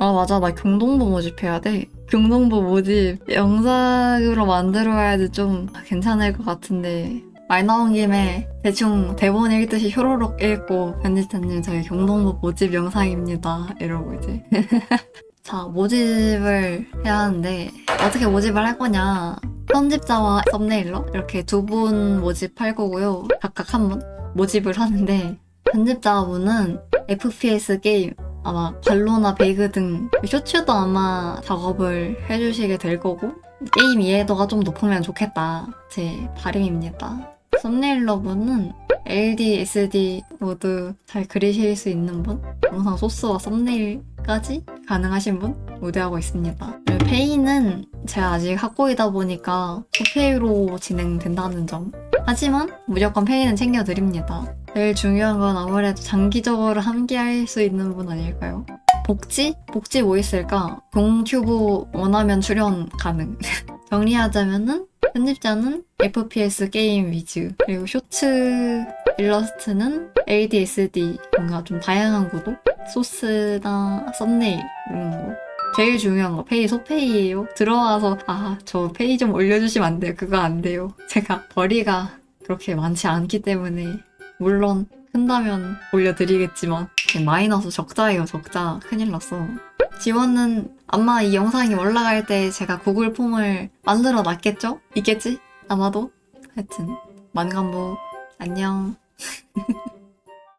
아 맞아. 나 경동보 모집해야 돼. 경동보 모집 영상으로 만들어야지 좀 괜찮을 것 같은데. 말 나온 김에 대충 대본 읽듯이 효로록 읽고 편집자님 저희 경동보 모집 영상입니다. 이러고 이제. 자 모집을 해야 하는데 어떻게 모집을 할 거냐. 편집자와 썸네일러? 이렇게 두 분 모집할 거고요. 각각 한 분 모집을 하는데 편집자분은 FPS 게임 아마 발로나 베이그 등 쇼츠도 아마 작업을 해주시게 될 거고 게임 이해도가 좀 높으면 좋겠다. 제 바람입니다. 썸네일러분은 LD, SD 모두 잘 그리실 수 있는 분? 영상 소스와 썸네일까지 가능하신 분? 우대하고 있습니다. 페이는 제가 아직 학고이다 보니까 소페이로 진행된다는 점 하지만 무조건 페이는 챙겨드립니다 제일 중요한 건 아무래도 장기적으로 함께 할 수 있는 분 아닐까요? 복지? 복지 뭐 있을까? 동튜브 원하면 출연 가능. 정리하자면은 편집자는 FPS 게임 위주 그리고 쇼츠 일러스트는 ADSD 뭔가 좀 다양한 구도 소스나 썸네일 이런 거 제일 중요한 거 페이 소페이예요. 들어와서 아 저 페이 좀 올려주시면 안 돼요? 그거 안 돼요. 제가 벌이가 그렇게 많지 않기 때문에 물론 큰다면 올려드리겠지만 마이너스 적자예요 적자. 큰일 났어. 지원은 아마 이 영상이 올라갈 때 제가 구글 폼을 만들어 놨겠죠? 있겠지? 아마도? 하여튼 만간부 안녕